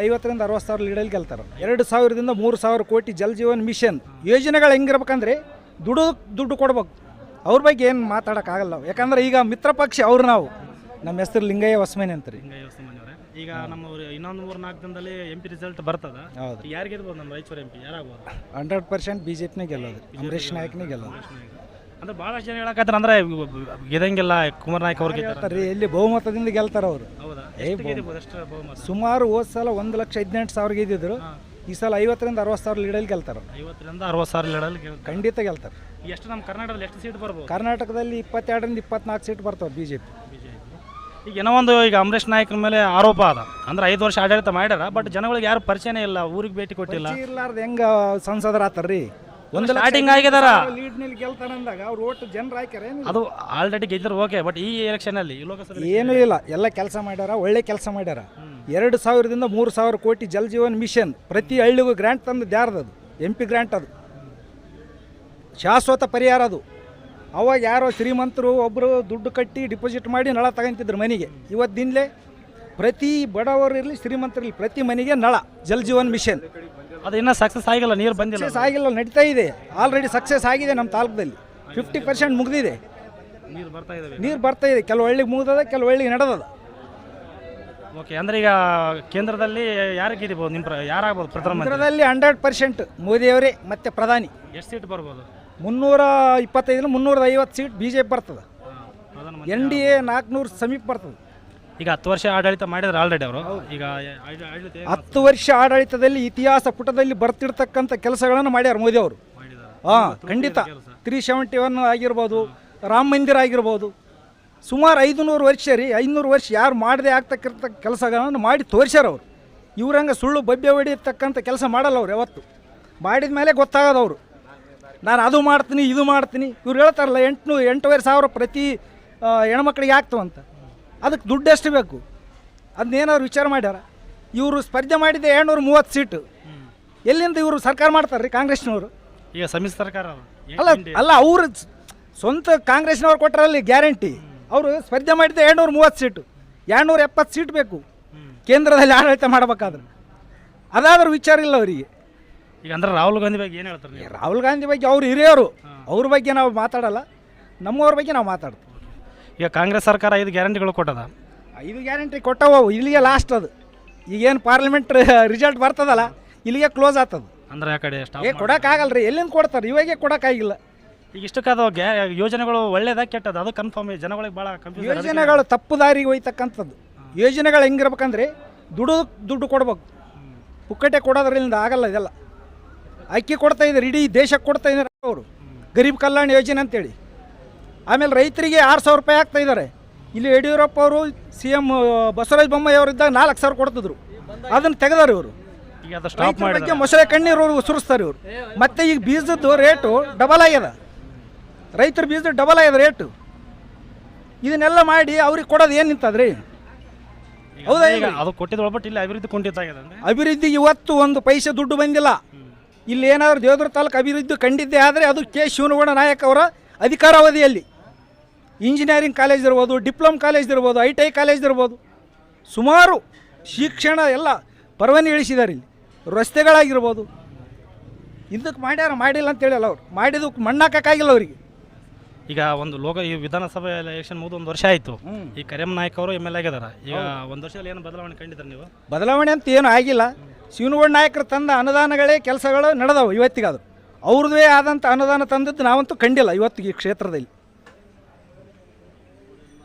ಐವತ್ತರಿಂದ ಅರವತ್ತು ಸಾವಿರ ಲೀಡಲ್ಲಿ ಗೆಲ್ತಾರೆ. ಎರಡು ಸಾವಿರದಿಂದ ಮೂರು ಸಾವಿರ ಕೋಟಿ ಜಲ್ ಜೀವನ್ ಮಿಷನ್. ಯೋಜನೆಗಳು ಹೆಂಗಿರ್ಬೇಕಂದ್ರೆ ದುಡ್ಡು ದುಡ್ಡು ಕೊಡ್ಬೇಕು. ಅವ್ರ ಬಗ್ಗೆ ಏನು ಮಾತಾಡೋಕ್ಕಾಗಲ್ಲ ಯಾಕಂದ್ರೆ ಈಗ ಮಿತ್ರ ಪಕ್ಷ ಅವ್ರು ನಾವು. ನಮ್ಮ ಹೆಸರು ಲಿಂಗಯ್ಯ ಹೊಸಮನೆ ಅಂತ ರೀ ಈಗ ನಮ್ಮ ಇನ್ನೊಂದು ಮೂರು ನಾಲ್ಕು ದಿನದಲ್ಲಿ ಎಂ ಪಿ ರಿಸಲ್ಟ್ ಬರ್ತದೆ. ಹೌದು. ಯಾರಿಗೆ ನಮ್ಮ ರಾಯಚೂರು ಎಂ ಪಿ ಯಾರಾಗ್ಬೋದು ಹಂಡ್ರೆಡ್ ಪರ್ಸೆಂಟ್ ಬಿ ಜೆ ಪಿನೇ ಗೆಲ್ಲೋದು. ಅಂಬರೀಷ್ ನಾಯಕ್ನೇ ಗೆಲ್ಲೋದು. ಅಂದ್ರೆ ಭಾಳಷ್ಟು ಜನ ಹೇಳಕತ್ತಾರ ಅಂದ್ರೆ ಗೆದಂಗಿಲ್ಲ ಕುಮಾರ್ ನಾಯಕ್ ಅವ್ರಿಗೆ ರೀ? ಎಲ್ಲಿ ಬಹುಮತದಿಂದ ಗೆಲ್ತಾರೆ ಅವರು. ಸುಮಾರು ಹೋದ ಸಲ ಒಂದು ಲಕ್ಷ ಹದಿನೆಂಟು ಸಾವಿರ ಇದ್ದಿದ್ರು. ಈ ಸಲ ಐವತ್ತರಿಂದ ಅರವತ್ತು ಸಾವಿರ ಲೀಡಲ್ಲಿ ಗೆಲ್ತಾರೆ. ಐವತ್ತರಿಂದ ಅರವತ್ತು ಸಾವಿರ ಲೀಡಲ್ಲಿ ಖಂಡಿತ ಗೆಲ್ತಾರೆ. ಎಷ್ಟು ನಮ್ಮ ಕರ್ನಾಟಕದಲ್ಲಿ ಎಷ್ಟು ಸೀಟ್ ಬರ್ಬೋದು? ಕರ್ನಾಟಕದಲ್ಲಿ ಇಪ್ಪತ್ತೆರಡರಿಂದ ಇಪ್ಪತ್ನಾಲ್ಕು ಸೀಟ್ ಬರ್ತವೆ ಬಿ ಜೆ ಪಿ ಈಗ ಏನೋ ಒಂದು ಈಗ ಅಂಬರೀಷ್ ನಾಯಕನ ಮೇಲೆ ಆರೋಪ ಅದ. ಅಂದ್ರೆ ಐದು ವರ್ಷ ಆಡಳಿತ ಮಾಡ್ಯಾರ ಬಟ್ ಜನಗಳಿಗೆ ಯಾರು ಪರಿಚಯನೇ ಇಲ್ಲ ಊರಿಗೆ ಭೇಟಿ ಕೊಟ್ಟಿಲ್ಲ. ಇರ್ಲಾರ್ದು ಹೆಂಗ ಸಂಸದರ ಆತಾರ್ರಿ ಒಂದು ಸ್ಟಾರ್ಟಿಂಗ್ ಆಗಿದಾರ. ಲೀಡ್ನಲ್ಲಿ ಗೆಲ್ತಾರ ಅಂದಾಗ ಅವ್ರು ಓಟ್ ಜನರು ಹಾಕ್ಯಾರ ಏನು ಅದು ಆಲ್ರೆಡಿ ಗೆದ್ದರು ಓಕೆ ಬಟ್ ಈ ಎಲೆಕ್ಷನ್ ಅಲ್ಲಿ ಈ ಲೋಕಸಭೆ ಏನೂ ಇಲ್ಲ. ಎಲ್ಲ ಕೆಲಸ ಮಾಡ್ಯಾರ ಒಳ್ಳೆ ಕೆಲಸ ಮಾಡ್ಯಾರ. ಎರಡು ಸಾವಿರದಿಂದ ಮೂರು ಸಾವಿರ ಕೋಟಿ ಜಲ್ ಜೀವನ್ ಮಿಷನ್ ಪ್ರತಿ ಹಳ್ಳಿಗೂ ಗ್ರ್ಯಾಂಟ್ ತಂದು ದ್ಯಾರದದು ಅದು ಎಂ ಪಿ ಗ್ರ್ಯಾಂಟ್ ಅದು. ಶಾಶ್ವತ ಪರಿಹಾರ ಅದು. ಅವಾಗ ಯಾರೋ ಶ್ರೀಮಂತರು ಒಬ್ಬರು ದುಡ್ಡು ಕಟ್ಟಿ ಡಿಪಾಸಿಟ್ ಮಾಡಿ ನಳ ತಗೊಂತಿದ್ರು ಮನೆಗೆ. ಇವತ್ತಿನಲೇ ಪ್ರತಿ ಬಡವರು ಇರಲಿ ಶ್ರೀಮಂತರಿರಲಿ ಪ್ರತಿ ಮನೆಗೆ ನಳ ಜಲ್ ಜೀವನ್ ಮಿಷನ್. ಅದು ಇನ್ನೂ ಸಕ್ಸಸ್ ಆಗಿಲ್ಲ ನೀರು ಬಂದಿಲ್ಲ ಸಕ್ಸಸ್ ಆಗಿಲ್ಲ ನಡೀತಾ ಇದೆ. ಆಲ್ರೆಡಿ ಸಕ್ಸಸ್ ಆಗಿದೆ ನಮ್ಮ ತಾಲೂಕದಲ್ಲಿ ಫಿಫ್ಟಿ ಪರ್ಸೆಂಟ್ ಮುಗಿದಿದೆ. ನೀರು ಬರ್ತಾ ಇದಾವೆ ನೀರು ಬರ್ತಾ ಇದೆ. ಕೆಲವು ಹಳ್ಳಿಗೆ ಮುಗ್ದದ ಕೆಲವು ಹಳ್ಳಿಗೆ ನಡೆದದ. ಓಕೆ ಅಂದ್ರೆ ಈಗ ಕೇಂದ್ರದಲ್ಲಿ ಯಾರಿಗೆ ಇರ್ಬೋದು ನಿಮ್ಮ ಪ್ರ ಯಾರಾಗ್ಬೋದು ಪ್ರಧಾನಮಂತ್ರಿ ಕೇಂದ್ರದಲ್ಲಿ ಹಂಡ್ರೆಡ್ ಪರ್ಸೆಂಟ್ ಮೋದಿಯವರೇ ಮತ್ತೆ ಪ್ರಧಾನಿ. ಎಷ್ಟು ಸೀಟ್ ಬರ್ಬೋದು? ಮುನ್ನೂರ ಇಪ್ಪತ್ತೈದು ಮುನ್ನೂರ ಐವತ್ತು ಸೀಟ್ ಬಿ ಜೆ ಪಿ ಬರ್ತದೆ. ಪ್ರಧಾನಮಂತ್ರಿ ಎನ್ ಡಿ ಎ ನಾಲ್ಕುನೂರು ಸಮೀಪ ಬರ್ತದೆ. ಈಗ ಹತ್ತು ವರ್ಷ ಆಡಳಿತ ಮಾಡಿದ್ರೆ ಆಲ್ರೆಡಿ ಅವರು. ಈಗ ಆಡ- ಆಡಳಿತ ಏನು ಹತ್ತು ವರ್ಷ ಆಡಳಿತದಲ್ಲಿ ಇತಿಹಾಸ ಪುಟದಲ್ಲಿ ಬರ್ತಿರ್ತಕ್ಕಂಥ ಕೆಲಸಗಳನ್ನು ಮಾಡ್ಯಾರ ಮೋದಿ ಅವರು. ಮಾಡಿದ್ದಾರೆ. ಹಾಂ ಖಂಡಿತ. ತ್ರೀ ಸೆವೆಂಟಿ ಒನ್ ಆಗಿರ್ಬೋದು ರಾಮ ಮಂದಿರ ಆಗಿರ್ಬೋದು. ಸುಮಾರು ಐದುನೂರು ವರ್ಷ ರೀ ಐನೂರು ವರ್ಷ ಯಾರು ಮಾಡದೆ ಆಗ್ತಕ್ಕಿರ್ತ ಕೆಲಸಗಳನ್ನು ಮಾಡಿ ತೋರಿಸ್ಯಾರ ಅವರು. ಇವ್ರಂಗೆ ಸುಳ್ಳು ಬಬ್ಬೆ ಹೊಡಿಯತಕ್ಕಂಥ ಕೆಲಸ ಮಾಡಲ್ಲ ಅವ್ರು ಯಾವತ್ತು. ಮಾಡಿದ ಮೇಲೆ ಗೊತ್ತಾಗೋದು ಅವರು. ನಾನು ಅದು ಮಾಡ್ತೀನಿ ಇದು ಮಾಡ್ತೀನಿ. ಇವ್ರು ಹೇಳ್ತಾರಲ್ಲ ಎಂಟುನೂರು ಎಂಟೂವರೆ ಸಾವಿರ ಪ್ರತಿ ಆ, ಹೆಣ್ಮಕ್ಳಿಗೆ ಆಗ್ತವಂತ. ಅದಕ್ಕೆ ದುಡ್ಡು ಎಷ್ಟು ಬೇಕು? ಅದನ್ನೇನಾದ್ರು ವಿಚಾರ ಮಾಡ್ಯಾರ? ಇವರು ಸ್ಪರ್ಧೆ ಮಾಡಿದ್ದೆ ಎರಡುನೂರ ಮೂವತ್ತು ಸೀಟು. ಎಲ್ಲಿಂದ ಇವರು ಸರ್ಕಾರ ಮಾಡ್ತಾರೆ ರೀ ಕಾಂಗ್ರೆಸ್ನವರು? ಈಗ ಸಮ್ಮಿಶ್ರ ಸರ್ಕಾರ ಅಲ್ಲ. ಅಲ್ಲ ಅವರು ಸ್ವಂತ ಕಾಂಗ್ರೆಸ್ನವ್ರು ಕೊಟ್ಟರಲ್ಲಿ ಗ್ಯಾರಂಟಿ. ಅವರು ಸ್ಪರ್ಧೆ ಮಾಡಿದ್ದೆ ಎರಡುನೂರ ಮೂವತ್ತು ಸೀಟು. ಎರಡುನೂರ ಎಪ್ಪತ್ತು ಸೀಟ್ ಬೇಕು. ಕೇಂದ್ರದಲ್ಲಿ ಆಡಳಿತ ಮಾಡಬೇಕಾದ್ರೆ. ಅದಾದ್ರೂ ವಿಚಾರ ಇಲ್ಲ ಅವರಿಗೆ. ಈಗ ಅಂದ್ರೆ ರಾಹುಲ್ ಗಾಂಧಿ ಬಗ್ಗೆ ಏನು ಹೇಳ್ತಾರೆ ರಾಹುಲ್ ಗಾಂಧಿ ಬಗ್ಗೆ ಅವ್ರು ಹಿರಿಯರು. ಅವ್ರ ಬಗ್ಗೆ ನಾವು ಮಾತಾಡಲ್ಲ. ನಮ್ಮವ್ರ ಬಗ್ಗೆ ನಾವು ಮಾತಾಡ್ತೀವಿ. ಈಗ ಕಾಂಗ್ರೆಸ್ ಸರ್ಕಾರ ಐದು ಗ್ಯಾರಂಟಿಗಳು ಕೊಟ್ಟದ. ಐದು ಗ್ಯಾರಂಟಿ ಕೊಟ್ಟವು. ಇಲ್ಲಿಗೆ ಲಾಸ್ಟ್ ಅದು. ಈಗೇನು ಪಾರ್ಲಿಮೆಂಟ್ ರಿಸಲ್ಟ್ ಬರ್ತದಲ್ಲ ಇಲ್ಲಿಗೆ ಕ್ಲೋಸ್ ಆಗ್ತದೆ. ಅಂದ್ರೆ ಆ ಕಡೆ ಸ್ಟಾಪ್ ಏ ಕೊಡೋಕ್ಕಾಗಲ್ಲ ರೀ ಎಲ್ಲಿಂದ ಕೊಡ್ತಾರೆ ಇವಾಗೆ ಕೊಡೋಕ್ಕಾಗಿಲ್ಲ. ಈಗ ಇಷ್ಟಕ್ಕಾದ ಗ್ಯಾ ಯೋಜನೆಗಳು ಒಳ್ಳೇದ ಕೆಟ್ಟದ? ಅದು ಕನ್ಫರ್ಮ್ ಜನಗಳಿಗೆ ಭಾಳ ಕನ್ಫ್ಯೂಸ್ ಯೋಜನೆಗಳು ತಪ್ಪು ದಾರಿಗೆ ಒಯ್ತಕ್ಕಂಥದ್ದು ಯೋಜನೆಗಳು ಹೆಂಗಿರ್ಬೇಕಂದ್ರೆ ದುಡ್ಡು ದುಡ್ಡು ಕೊಡ್ಬೇಕು. ಪುಕ್ಕಟೆ ಕೊಡೋದ್ರಿಂದ ಆಗಲ್ಲ ಇದೆಲ್ಲ. ಅಕ್ಕಿ ಕೊಡ್ತಾ ಇದ್ದಾರೆ ಇಡೀ ದೇಶಕ್ಕೆ ಕೊಡ್ತಾ ಇದ್ದಾರೆ ಅವರು. ಗರೀಬ್ ಕಲ್ಯಾಣ ಯೋಜನೆ ಅಂತೇಳಿ. ಆಮೇಲೆ ರೈತರಿಗೆ ಆರು ಸಾವಿರ ರೂಪಾಯಿ ಆಗ್ತಾ ಇದ್ದಾರೆ. ಇಲ್ಲಿ ಯಡಿಯೂರಪ್ಪ ಅವರು ಸಿ ಎಂ ಬಸವರಾಜ ಬೊಮ್ಮಾಯಿ ಅವರಿದ್ದಾಗ ನಾಲ್ಕು ಸಾವಿರ ಕೊಡ್ತಿದ್ರು. ಅದನ್ನು ತೆಗೆದಾರೆ ಇವರು. ಬಗ್ಗೆ ಮೊಸಳೆ ಕಣ್ಣೀರು ಸುರಿಸ್ತಾರೆ ಇವರು. ಮತ್ತೆ ಈಗ ಬೀಜದ್ದು ರೇಟು ಡಬಲ್ ಆಗ್ಯದ ರೈತರ ಬೀಜದ ಡಬಲ್ ಆಗ್ಯದ ರೇಟು. ಇದನ್ನೆಲ್ಲ ಮಾಡಿ ಅವ್ರಿಗೆ ಕೊಡೋದು ಏನು ನಿಂತದ್ರಿ? ಹೌದಾ ಈಗ ಅದು ಕೊಟ್ಟಿದ್ದು ಒಳಪಟ್ಟು ಇಲ್ಲಿ ಅಭಿವೃದ್ಧಿ ಅಭಿವೃದ್ಧಿ ಇವತ್ತು ಒಂದು ಪೈಸೆ ದುಡ್ಡು ಬಂದಿಲ್ಲ. ಇಲ್ಲಿ ಏನಾದರೂ ದೇವದ್ರ ತಾಲೂಕು ಅಭಿವೃದ್ಧಿ ಕಂಡಿದ್ದೇ ಆದರೆ ಅದು ಕೆ. ಶಿವನಗೌಡ ನಾಯಕ್ ಅವರ ಅಧಿಕಾರಾವಧಿಯಲ್ಲಿ. ಇಂಜಿನಿಯರಿಂಗ್ ಕಾಲೇಜ್ ಇರ್ಬೋದು ಡಿಪ್ಲೊಮ್ ಕಾಲೇಜ್ ಇರ್ಬೋದು ಐ ಟಿ ಐ ಕಾಲೇಜ್ ಇರ್ಬೋದು ಸುಮಾರು ಶಿಕ್ಷಣ ಎಲ್ಲ ಪರವಾನಿ ಇಳಿಸಿದ್ದಾರೆ ಇಲ್ಲಿ. ರಸ್ತೆಗಳಾಗಿರ್ಬೋದು. ಇದಕ್ಕೆ ಮಾಡ್ಯಾರ ಮಾಡಿಲ್ಲ ಅಂತೇಳಲ್ಲ ಅವ್ರು. ಮಾಡಿದಕ್ಕೆ ಮಣ್ಣಾಕಾಗಿಲ್ಲ ಅವರಿಗೆ. ಈಗ ಒಂದು ಲೋಕ ಈ ವಿಧಾನಸಭೆ ಎಲೆಕ್ಷನ್ ಮುಗಿದು ಒಂದು ವರ್ಷ ಆಯಿತು. ಈ ಕರಿಯಂ ನಾಯ್ಕ ಅವರು ಎಂ ಎಲ್ ಆಗಿದ್ದಾರೆ. ಈಗ ಒಂದು ವರ್ಷದಲ್ಲಿ ಏನು ಬದಲಾವಣೆ ಕಂಡಿದ್ದಾರೆ ನೀವು? ಬದಲಾವಣೆ ಅಂತ ಏನು ಆಗಿಲ್ಲ. ಶಿವನಗೌಡ ನಾಯಕರು ತಂದ ಅನುದಾನಗಳೇ ಕೆಲಸಗಳು ನಡೆದವು ಇವತ್ತಿಗಾದ್ರು. ಅವ್ರದ್ದೇ ಆದಂಥ ಅನುದಾನ ತಂದದ್ದು ನಾವಂತೂ ಕಂಡಿಲ್ಲ ಇವತ್ತಿಗೆ ಈ ಕ್ಷೇತ್ರದಲ್ಲಿ.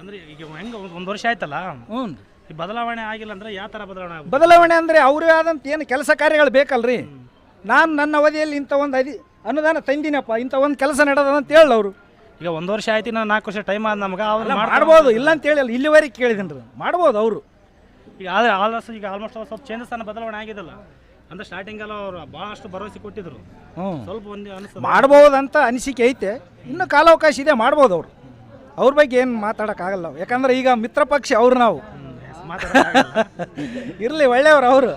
ಅಂದ್ರೆ ಈಗ ಹೆಂಗೆ ಒಂದು ವರ್ಷ ಆಯ್ತಲ್ಲ? ಹ್ಞೂ ಈ ಬದಲಾವಣೆ ಆಗಿಲ್ಲ ಅಂದ್ರೆ ಯಾವ ಥರ ಬದಲಾವಣೆ ಆಗ್ಬೋದು? ಬದಲಾವಣೆ ಅಂದರೆ ಅವರೇ ಆದಂಥ ಏನು ಕೆಲಸ ಕಾರ್ಯಗಳು ಬೇಕಲ್ರಿ? ನಾನು ನನ್ನ ಅವಧಿಯಲ್ಲಿ ಇಂಥ ಒಂದು ಅದಿ ಅನುದಾನ ತಂದಿನಪ್ಪ ಇಂಥ ಒಂದು ಕೆಲಸ ನಡೆದ ಅಂತ ಹೇಳಿ ಅವರು. ಈಗ ಒಂದು ವರ್ಷ ಆಯ್ತು ನಾನು ನಾಲ್ಕು ವರ್ಷ ಟೈಮ್ ಆದ ನಮ್ಗೆ ಅವ್ರು ಮಾಡ್ಬೋದು. ಇಲ್ಲ. ಅಂತ ಹೇಳಿಲ್ಲ ಇಲ್ಲಿವರೆಗೆ ಕೇಳಿದ್ದೀನಿ ರೀ ಮಾಡ್ಬೋದು ಅವರು. ಈಗ ಆದರೆ ಆಲ್ಮೋಸ್ಟ್ ಈಗ ಆಲ್ಮೋಸ್ಟ್ ಸ್ವಲ್ಪ ಚೇಂಜಸ್ ಅನ್ನ ಬದಲಾವಣೆ ಆಗಿದಲ್ಲ. ಅಂದ್ರೆ ಸ್ಟಾರ್ಟಿಂಗ್ ಎಲ್ಲ ಅವರು ಭಾಳಷ್ಟು ಭರವಸೆ ಕೊಟ್ಟಿದ್ರು. ಹ್ಞೂ. ಸ್ವಲ್ಪ ಒಂದು ಮಾಡ್ಬೋದು ಅಂತ ಅನಿಸಿಕೆ ಐತೆ. ಇನ್ನು ಕಾಲಾವಕಾಶ ಇದೆ ಮಾಡ್ಬೋದು ಅವರು. ಅವ್ರ ಬಗ್ಗೆ ಏನು ಮಾತಾಡೋಕ್ಕಾಗಲ್ಲ ನಾವು. ಯಾಕಂದ್ರೆ ಈಗ ಮಿತ್ರ ಪಕ್ಷ ಅವ್ರು ನಾವು. ಇರಲಿ ಒಳ್ಳೆಯವ್ರು ಅವರು.